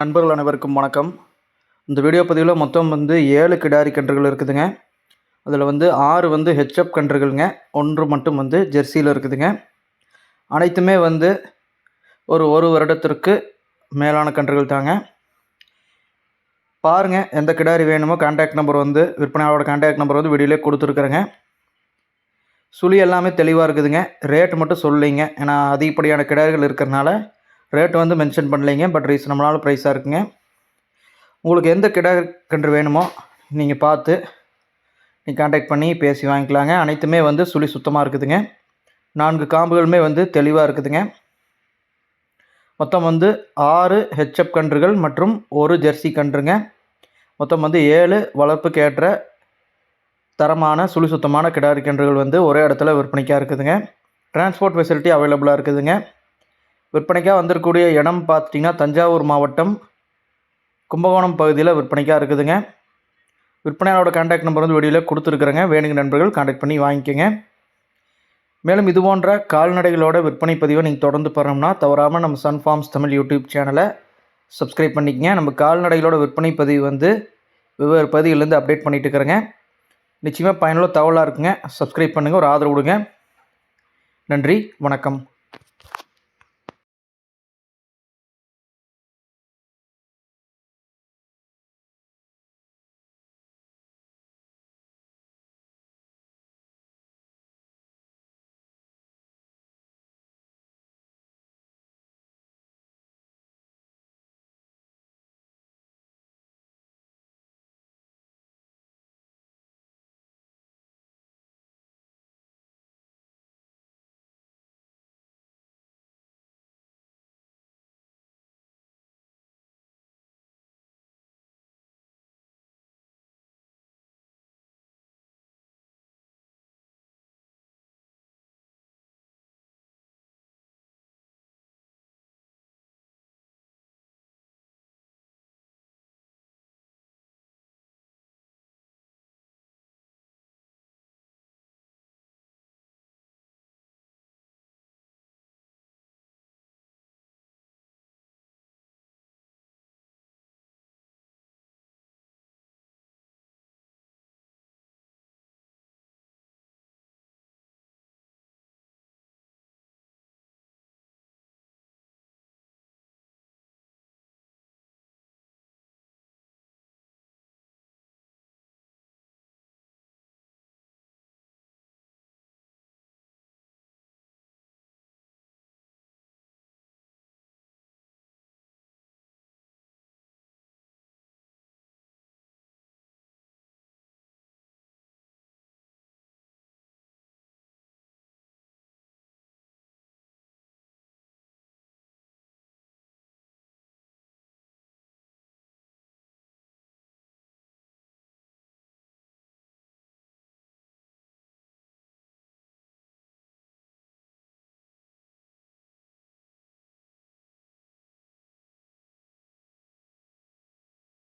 நண்பர்கள் அனைவருக்கும் வணக்கம். இந்த வீடியோ பதிவில் மொத்தம் வந்து ஏழு கிடாரி கன்றுகள் இருக்குதுங்க. அதில் வந்து ஆறு வந்து ஹெச்அப் கன்றுகள்ங்க. ஒன்று மட்டும் வந்து ஜெர்சியில் இருக்குதுங்க. அனைத்துமே வந்து ஒரு ஒரு வருடத்திற்கு மேலான கன்றுகள் தாங்க. பாருங்கள் எந்த கிடாரி வேணுமோ கான்டாக்ட் நம்பர் வந்து விற்பனையாளரோட கான்டாக்ட் நம்பர் வந்து வீடியோலே கொடுத்துருக்குறேங்க. சுழி எல்லாமே தெளிவாக இருக்குதுங்க. ரேட் மட்டும் சொல்லிங்க ஏன்னா அதிகப்படியான கிடாரிகள் இருக்கிறனால ரேட் வந்து மென்ஷன் பண்ணலைங்க பட் ரீசனபிளான ப்ரைஸாக இருக்குங்க. உங்களுக்கு எந்த கிடா கன்று வேணுமோ நீங்கள் பார்த்து நீங்கள் கான்டாக்ட் பண்ணி பேசி வாங்கிக்கலாங்க. அனைத்துமே வந்து சுழி சுத்தமாக இருக்குதுங்க. நான்கு காம்புகளுமே வந்து தெளிவாக இருக்குதுங்க. மொத்தம் வந்து ஆறு ஹெச்எப் கன்றுகள் மற்றும் ஒரு ஜெர்சி கன்றுங்க. மொத்தம் வந்து ஏழு வளர்ப்புக்கு ஏற்ற தரமான சுழி சுத்தமான கிடாரி கன்றுகள் வந்து ஒரே இடத்துல விற்பனைக்காக இருக்குதுங்க. டிரான்ஸ்போர்ட் ஃபெசிலிட்டி அவைலபிளாக இருக்குதுங்க. விற்பனைக்காக வந்திருக்கக்கூடிய இடம் பார்த்துட்டிங்கன்னா தஞ்சாவூர் மாவட்டம் கும்பகோணம் பகுதியில் விற்பனைக்காக இருக்குதுங்க. விற்பனையாளோட கான்டாக்ட் நம்பர் வந்து வெளியில் கொடுத்துருக்குறேங்க. வேணுங்க நண்பர்கள் கான்டாக்ட் பண்ணி வாங்கிக்கோங்க. மேலும் இது போன்ற கால்நடைகளோட விற்பனை பதிவை நீங்கள் தொடர்ந்து பெறணும்னா தவறாமல் நம்ம சன் ஃபார்ம்ஸ் தமிழ் யூடியூப் சேனலை சப்ஸ்கிரைப் பண்ணிக்கங்க. நம்ம கால்நடைகளோட விற்பனை பதிவு வந்து வெவ்வேறு பதிவுலேருந்து அப்டேட் பண்ணிகிட்டு இருக்கிறேங்க. நிச்சயமாக பயனுள்ள தகவலாக இருக்குங்க. சப்ஸ்கிரைப் பண்ணுங்கள் ஒரு ஆதரவு கொடுங்க. நன்றி வணக்கம்.